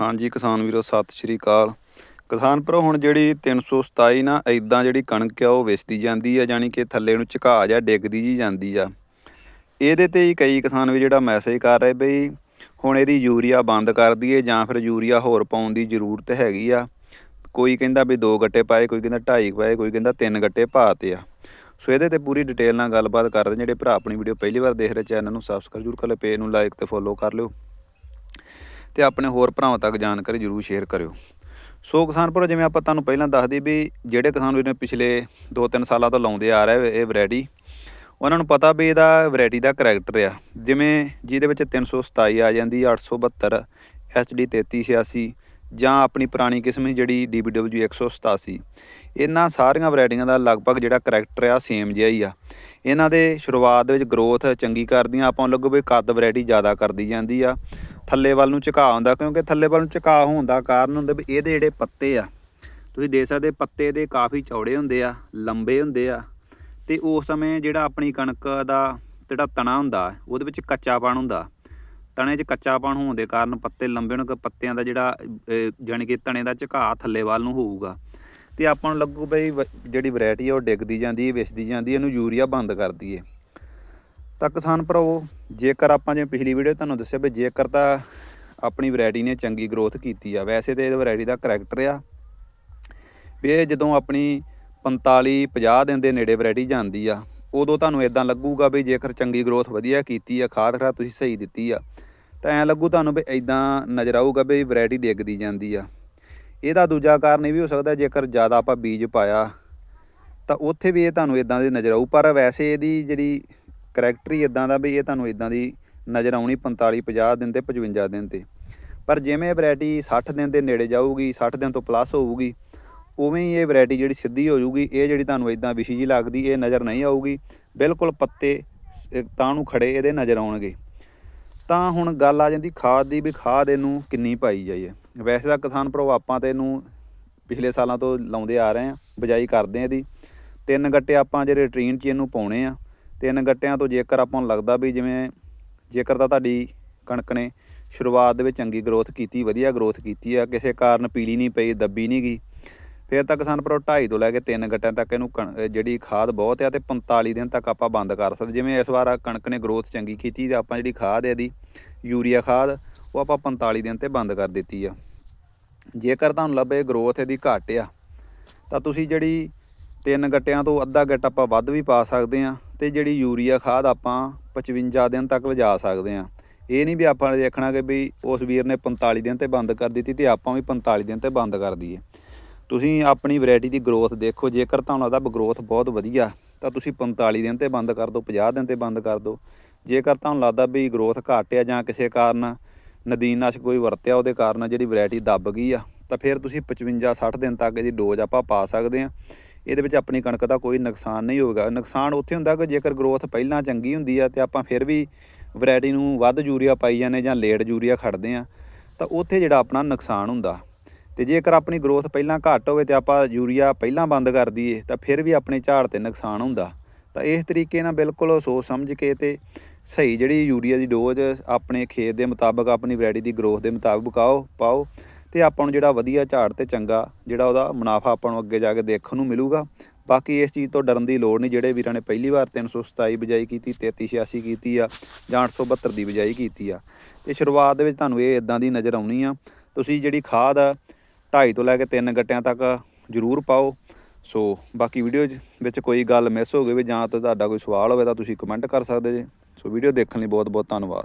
ਹਾਂਜੀ, ਕਿਸਾਨ ਵੀਰੋ, ਸਤਿ ਸ਼੍ਰੀ ਅਕਾਲ। ਕਿਸਾਨ ਭਰਾ, ਹੁਣ ਜਿਹੜੀ 327 ਨਾ ਇਦਾਂ ਜਿਹੜੀ ਕਣਕ ਆ, ਉਹ ਵੇਚਦੀ ਜਾਂਦੀ ਆ, ਯਾਨੀ ਕਿ ਥੱਲੇ ਨੂੰ ਝੁਕਾ ਜਾ ਡਿੱਗਦੀ ਜੀ ਜਾਂਦੀ ਆ। ਇਹਦੇ ਤੇ ਹੀ ਕਈ ਕਿਸਾਨ ਵੀ ਜਿਹੜਾ ਮੈਸੇਜ ਕਰ ਰਹੇ ਬਈ, ਹੁਣ ਇਹਦੀ ਯੂਰੀਆ ਬੰਦ ਕਰ ਦਈਏ, ਜਾਂ ਫਿਰ ਯੂਰੀਆ ਹੋਰ ਪਾਉਣ ਦੀ ਜ਼ਰੂਰਤ ਹੈਗੀ ਆ। ਕੋਈ ਕਹਿੰਦਾ ਵੀ ਦੋ ਗੱਟੇ ਪਾਏ, ਕੋਈ ਕਹਿੰਦਾ ਢਾਈ ਪਾਏ, ਕੋਈ ਕਹਿੰਦਾ ਤਿੰਨ ਗੱਟੇ ਪਾਤੇ ਆ। ਸੋ ਇਹਦੇ ਤੇ ਪੂਰੀ ਡਿਟੇਲ ਨਾਲ ਗੱਲਬਾਤ ਕਰਦੇ ਜਿਹੜੇ ਭਰਾ ਆਪਣੀ ਵੀਡੀਓ ਪਹਿਲੀ ਵਾਰ ਦੇਖ ਰਹੇ, ਚੈਨਲ ਨੂੰ ਸਬਸਕ੍ਰਾਈਬ ਜ਼ਰੂਰ ਕਰ ਲਿਓ ਪੇਜ ਨੂੰ ਲਾਈਕ ਤੇ ਫੋਲੋ ਕਰ ਲਿਓ। ਤੇ ਆਪਣੇ ਹੋਰ ਭਰਾਵਾਂ ਤੱਕ ਜਾਣਕਾਰੀ ਜਰੂਰ ਸ਼ੇਅਰ ਕਰਿਓ। ਸੋ ਕਿਸਾਨ ਭਰਾ ਜਿਵੇਂ ਆਪਾਂ ਤੁਹਾਨੂੰ ਪਹਿਲਾਂ ਦੱਸਦੇ ਵੀ ਜਿਹੜੇ ਕਿਸਾਨ ਵੀਰ ਨੇ ਪਿਛਲੇ 2-3 ਸਾਲਾਂ ਤੋਂ ਲਾਉਂਦੇ ਆ ਰਹੇ ਇਹ ਵੈਰਾਈਟੀ, ਉਹਨਾਂ ਨੂੰ ਪਤਾ ਵੀ ਇਹਦਾ ਵੈਰਾਈਟੀ ਦਾ ਕਰੈਕਟਰ ਆ। ਜਿਵੇਂ ਜਿਹਦੇ ਵਿੱਚ 327 ਆ ਜਾਂਦੀ 872 HD 3386 ਜਾਂ ਆਪਣੀ ਪੁਰਾਣੀ ਕਿਸਮ ਸੀ ਜਿਹੜੀ DBW 187 ਇਹਨਾਂ ਸਾਰੀਆਂ ਵੈਰਾਈਟੀਆਂ ਦਾ ਲਗਭਗ ਜਿਹੜਾ ਕਰੈਕਟਰ ਆ ਸੇਮ ਜਿਹਾ ਹੀ ਆ। ਇਹਨਾਂ ਦੇ ਸ਼ੁਰੂਆਤ ਦੇ ਵਿੱਚ ਗਰੋਥ ਚੰਗੀ ਕਰਦੀਆਂ, ਆਪਾਂ ਨੂੰ ਲੱਗੂ ਵੀ ਕੱਦ ਵੈਰਾਈਟੀ ਜ਼ਿਆਦਾ ਕਰਦੀ ਜਾਂਦੀ ਆ। ਥੱਲੇ ਵੱਲ ਨੂੰ ਝੁਕਾਅ ਹੁੰਦਾ, ਕਿਉਂਕਿ ਥੱਲੇ ਵੱਲ ਨੂੰ ਝੁਕਾਅ ਹੋਣ ਦਾ ਕਾਰਨ ਹੁੰਦਾ ਵੀ ਇਹਦੇ ਜਿਹੜੇ ਪੱਤੇ ਆ, ਤੁਸੀਂ ਦੇਖ ਸਕਦੇ ਪੱਤੇ ਦੇ ਕਾਫੀ ਚੌੜੇ ਹੁੰਦੇ ਆ, ਲੰਬੇ ਹੁੰਦੇ ਆ, ਤੇ ਉਸ ਸਮੇਂ ਜਿਹੜਾ ਆਪਣੀ ਕਣਕ ਦਾ ਜਿਹੜਾ ਤਣਾ ਹੁੰਦਾ, ਉਹਦੇ ਵਿੱਚ ਕੱਚਾਪਣ ਹੁੰਦਾ। ਤਣੇ 'ਚ ਕੱਚਾਪਣ ਹੋਣ ਦੇ ਕਾਰਨ ਪੱਤੇ ਲੰਬੇ ਹੋਣ, ਪੱਤਿਆਂ ਦਾ ਜਿਹੜਾ ਜਾਣੀ ਕਿ ਤਣੇ ਦਾ ਝੁਕਾਅ ਥੱਲੇ ਵੱਲ ਨੂੰ ਹੋਊਗਾ। ਤੇ ਆਪਾਂ ਨੂੰ ਲੱਗੂ ਬਈ ਵ- ਜਿਹੜੀ ਵੈਰਾਈਟੀ ਆ ਉਹ ਡਿੱਗਦੀ ਜਾਂਦੀ ਹੈ ਵਿਸਦੀ ਜਾਂਦੀ ਹੈ ਇਹਨੂੰ ਯੂਰੀਆ ਬੰਦ ਕਰ ਦਈਏ ਤਾਂ ਕਿਸਾਨ ਭਰਾਵੋ, ਜੇਕਰ ਆਪਾਂ ਜਿਵੇਂ ਪਿਛਲੀ ਵੀਡੀਓ ਤੁਹਾਨੂੰ ਦੱਸਿਆ ਵੀ ਜੇਕਰ ਤਾਂ ਆਪਣੀ ਵੈਰਾਈਟੀ ਨੇ ਚੰਗੀ ਗਰੋਥ ਕੀਤੀ ਆ, ਵੈਸੇ ਤੇ ਇਹ ਵੈਰਾਈਟੀ ਦਾ ਕਰੈਕਟਰ ਆ। ਵੀ ਇਹ ਜਦੋਂ ਆਪਣੀ 45 50 ਦਿਨ ਦੇ ਨੇੜੇ ਵੈਰਾਈਟੀ ਜਾਂਦੀ ਆ, ਉਦੋਂ ਤੁਹਾਨੂੰ ਇਦਾਂ ਲੱਗੂਗਾ ਵੀ ਜੇਕਰ ਚੰਗੀ ਗਰੋਥ ਵਧੀਆ ਕੀਤੀ ਆ, ਖਾਦ ਖਰਾ ਤੁਸੀਂ ਸਹੀ ਦਿੱਤੀ ਆ। ਤਾਂ ਐਂ ਲੱਗੂ ਤੁਹਾਨੂੰ ਵੀ ਇਦਾਂ ਨਜ਼ਰ ਆਊਗਾ ਵੀ ਵੈਰਾਈਟੀ ਡਿੱਗਦੀ ਜਾਂਦੀ ਆ। ਇਹਦਾ ਦੂਜਾ ਕਾਰਨ ਇਹ ਵੀ ਹੋ ਸਕਦਾ ਜੇਕਰ ਜ਼ਿਆਦਾ ਆਪਾਂ ਬੀਜ ਪਾਇਆ, ਤਾਂ ਉੱਥੇ ਵੀ ਇਹ ਤੁਹਾਨੂੰ ਇਦਾਂ ਦੀ ਨਜ਼ਰ ਆਊ। ਪਰ ਵੈਸੇ ਇਹਦੀ ਜਿਹੜੀ ਕਰੈਕਟਰ ਹੀ ਇਦਾਂ ਦਾ ਵੀ ਇਹ ਤੁਹਾਨੂੰ ਇਦਾਂ ਦੀ ਨਜ਼ਰ ਆਉਣੀ 45 50 ਦਿਨ ਤੇ 55 ਦਿਨ ਤੇ। ਪਰ ਜਿਵੇਂ ਵੈਰਾਈਟੀ 60 ਦਿਨ ਦੇ ਨੇੜੇ ਜਾਊਗੀ 60 ਦਿਨ ਤੋਂ ਪਲੱਸ ਹੋਊਗੀ, ਉਵੇਂ ਹੀ ਇਹ ਵੈਰਾਈਟੀ ਜਿਹੜੀ ਸਿੱਧੀ ਹੋ ਜਾਊਗੀ, ਇਹ ਜਿਹੜੀ ਤੁਹਾਨੂੰ ਇਦਾਂ ਵਿਸ਼ੀ ਜੀ ਲੱਗਦੀ, ਇਹ ਨਜ਼ਰ ਨਹੀਂ ਆਊਗੀ। ਬਿਲਕੁਲ ਪੱਤੇ ਤਾਂ ਨੂੰ ਖੜੇ ਇਹਦੇ ਨਜ਼ਰ ਆਉਣਗੇ। ਤਾਂ ਹੁਣ ਗੱਲ ਆ ਜਾਂਦੀ ਖਾਦ ਦੀ ਵੀ ਖਾਦ ਇਹਨੂੰ ਕਿੰਨੀ ਪਾਈ ਜਾਈਏ। ਵੈਸੇ ਤਾਂ ਕਿਸਾਨ ਭਰਾ ਆਪਾਂ ਤੇ ਇਹਨੂੰ ਪਿਛਲੇ ਸਾਲਾਂ ਤੋਂ ਲਾਉਂਦੇ ਆ ਰਹੇ ਆ ਬਜਾਈ ਕਰਦੇ ਆ ਇਹਦੀ। ਤਿੰਨ ਗੱਟੇ ਆਪਾਂ ਜਿਹੜੇ ਟ੍ਰੇਨ 'ਚ ਇਹਨੂੰ ਪਾਉਣੇ ਆ। ਤਿੰਨ ਗੱਟਿਆਂ ਤੋਂ ਜੇਕਰ ਆਪਾਂ ਨੂੰ ਲੱਗਦਾ ਵੀ ਜਿਵੇਂ, ਜੇਕਰ ਤਾਂ ਤੁਹਾਡੀ ਕਣਕ ਨੇ ਸ਼ੁਰੂਆਤ ਦੇ ਵਿੱਚ ਚੰਗੀ ਗਰੋਥ ਕੀਤੀ, ਵਧੀਆ ਗਰੋਥ ਕੀਤੀ ਆ, ਕਿਸੇ ਕਾਰਨ ਪੀਲੀ ਨਹੀਂ ਪਈ, ਦੱਬੀ ਨਹੀਂ ਗਈ ਫਿਰ ਤਾਂ ਕਿਸਾਨ ਭਰਾ 2.5 ਤੋਂ ਲੈ ਕੇ 3 ਗੱਟਿਆਂ ਤੱਕ ਇਹਨੂੰ ਕਣ- ਜਿਹੜੀ ਖਾਦ ਬਹੁਤ ਆ ਤੇ 45 ਦਿਨ ਤੱਕ ਆਪਾਂ ਬੰਦ ਕਰ ਸਕਦੇ। ਜਿਵੇਂ ਇਸ ਵਾਰ ਕਣਕ ਨੇ ਗਰੋਥ ਚੰਗੀ ਕੀਤੀ ਤੇ ਆਪਾਂ ਜਿਹੜੀ ਖਾਦ ਹੈ ਇਹਦੀ, ਯੂਰੀਆ ਖਾਦ, ਉਹ ਆਪਾਂ 45 ਦਿਨ ਤੇ ਬੰਦ ਕਰ ਦਿੱਤੀ ਆ। ਜੇਕਰ ਤੁਹਾਨੂੰ ਲੱਭੇ ਗਰੋਥ ਇਹਦੀ ਘੱਟ ਆ, ਤਾਂ ਤੁਸੀਂ ਜਿਹੜੀ ਤਿੰਨ ਗੱਟਿਆਂ ਤੋਂ ਅੱਧਾ ਗੱਟ ਆਪਾਂ ਵੱਧ ਵੀ ਪਾ ਸਕਦੇ ਆ ਤੇ ਜਿਹੜੀ ਯੂਰੀਆ ਖਾਦ ਆਪਾਂ 55 ਦਿਨ ਤੱਕ ਲਿਜਾ ਸਕਦੇ ਆ। ਇਹ ਨਹੀਂ ਵੀ ਆਪਾਂ ਦੇਖਣਾ ਕਿ ਵੀ ਉਸ ਵੀਰ ਨੇ 45 ਦਿਨ ਤੇ ਬੰਦ ਕਰ ਦਿੱਤੀ ਤੇ ਆਪਾਂ ਵੀ 45 ਦਿਨ ਤੇ ਬੰਦ ਕਰ ਦਈਏ। ਤੁਸੀਂ ਆਪਣੀ ਵੈਰਾਈਟੀ ਦੀ ਗਰੋਥ ਦੇਖੋ, ਜੇਕਰ ਤੁਹਾਨੂੰ ਲੱਗਦਾ ਗਰੋਥ ਬਹੁਤ ਵਧੀਆ, ਤਾਂ ਤੁਸੀਂ 45 ਦਿਨ ਤੇ ਬੰਦ ਕਰ ਦਿਓ 50 ਦਿਨ ਤੇ ਬੰਦ ਕਰ ਦਿਓ। ਜੇਕਰ ਤੁਹਾਨੂੰ ਲੱਗਦਾ ਵੀ ਗਰੋਥ ਘੱਟ ਆ ਜਾਂ ਕਿਸੇ ਕਾਰਨ ਨਦੀਨਨਾਸ਼ਕ ਕੋਈ ਵਰਤਿਆ ਉਹਦੇ ਕਾਰਨ ਜਿਹੜੀ ਵੈਰਾਈਟੀ ਦੱਬ ਗਈ ਆ, ਤਾਂ ਫਿਰ ਤੁਸੀਂ 55 60 ਦਿਨ ਤੱਕ ਇਹਦੀ ਡੋਜ਼ ਆਪਾਂ ਪਾ ਸਕਦੇ ਆ। ਇਹਦੇ ਵਿੱਚ ਆਪਣੀ ਕਣਕ ਦਾ ਕੋਈ ਨੁਕਸਾਨ ਨਹੀਂ ਹੋਵੇਗਾ। ਨੁਕਸਾਨ ਉੱਥੇ ਹੁੰਦਾ ਕਿ ਜੇਕਰ ਗਰੋਥ ਪਹਿਲਾਂ ਚੰਗੀ ਹੁੰਦੀ ਆ, ਤੇ ਆਪਾਂ ਫਿਰ ਵੀ ਵੈਰਾਈਟੀ ਨੂੰ ਵੱਧ ਯੂਰੀਆ ਪਾਈ ਜਾਂਦੇ ਜਾਂ ਲੇਟ ਯੂਰੀਆ ਖੜਦੇ ਆ, ਤਾਂ ਉੱਥੇ ਜਿਹੜਾ ਆਪਣਾ ਨੁਕਸਾਨ ਹੁੰਦਾ। ਤੇ ਜੇਕਰ ਆਪਣੀ ਗਰੋਥ ਪਹਿਲਾਂ ਘੱਟ ਹੋਵੇ ਤੇ ਆਪਾਂ ਯੂਰੀਆ ਪਹਿਲਾਂ ਬੰਦ ਕਰ ਦਈਏ, ਤਾਂ ਫਿਰ ਵੀ ਆਪਣੇ ਝਾੜ ਤੇ ਨੁਕਸਾਨ ਹੁੰਦਾ। ਤਾਂ ਇਸ ਤਰੀਕੇ ਨਾਲ ਬਿਲਕੁਲ ਸੋਚ ਸਮਝ ਕੇ ਤੇ ਸਹੀ ਜਿਹੜੀ ਯੂਰੀਆ ਦੀ ਡੋਜ਼ ਆਪਣੇ ਖੇਤ ਦੇ ਮੁਤਾਬਕ, ਆਪਣੀ ਵੈਰਾਈਟੀ ਦੀ ਗਰੋਥ ਦੇ ਮੁਤਾਬਕ ਆਓ ਪਾਓ ਤੇ ਆਪਾਂ ਨੂੰ ਜਿਹੜਾ ਵਧੀਆ ਝਾੜ ਤੇ ਚੰਗਾ ਜਿਹੜਾ ਉਹਦਾ ਮੁਨਾਫਾ ਆਪਾਂ ਨੂੰ ਅੱਗੇ ਜਾ ਕੇ ਦੇਖਣ ਨੂੰ ਮਿਲੂਗਾ। ਬਾਕੀ ਇਸ ਚੀਜ਼ ਤੋਂ ਡਰਨ ਦੀ ਲੋੜ ਨਹੀਂ, ਜਿਹੜੇ ਵੀਰਾਂ ਨੇ ਪਹਿਲੀ ਵਾਰ 327 ਬਿਜਾਈ ਕੀਤੀ 3386 ਕੀਤੀ ਆ ਜਾਂ 872 ਦੀ ਬਿਜਾਈ ਕੀਤੀ ਆ। ਤੇ ਸ਼ੁਰੂਆਤ ਦੇ ਵਿੱਚ ਤੁਹਾਨੂੰ ਇਹ ਇਦਾਂ ਦੀ ਨਜ਼ਰ ਆਉਣੀ ਆ। ਤੁਸੀਂ ਜਿਹੜੀ ਖਾਦ ਆ ਢਾਈ ਤੋਂ ਲੈ ਕੇ ਤਿੰਨ ਗੱਟਿਆਂ ਤੱਕ ਜ਼ਰੂਰ ਪਾਓ। ਸੋ ਬਾਕੀ ਵੀਡੀਓ ਵਿੱਚ ਕੋਈ ਗੱਲ ਮਿਸ ਹੋ ਗਈ ਵੀ ਜਾਂ ਤਾਂ ਤੁਹਾਡਾ ਕੋਈ ਸਵਾਲ ਹੋਵੇ ਤਾਂ ਤੁਸੀਂ ਕਮੈਂਟ ਕਰ ਸਕਦੇ ਜੇ। ਸੋ ਵੀਡੀਓ ਦੇਖਣ ਲਈ ਬਹੁਤ ਬਹੁਤ ਧੰਨਵਾਦ।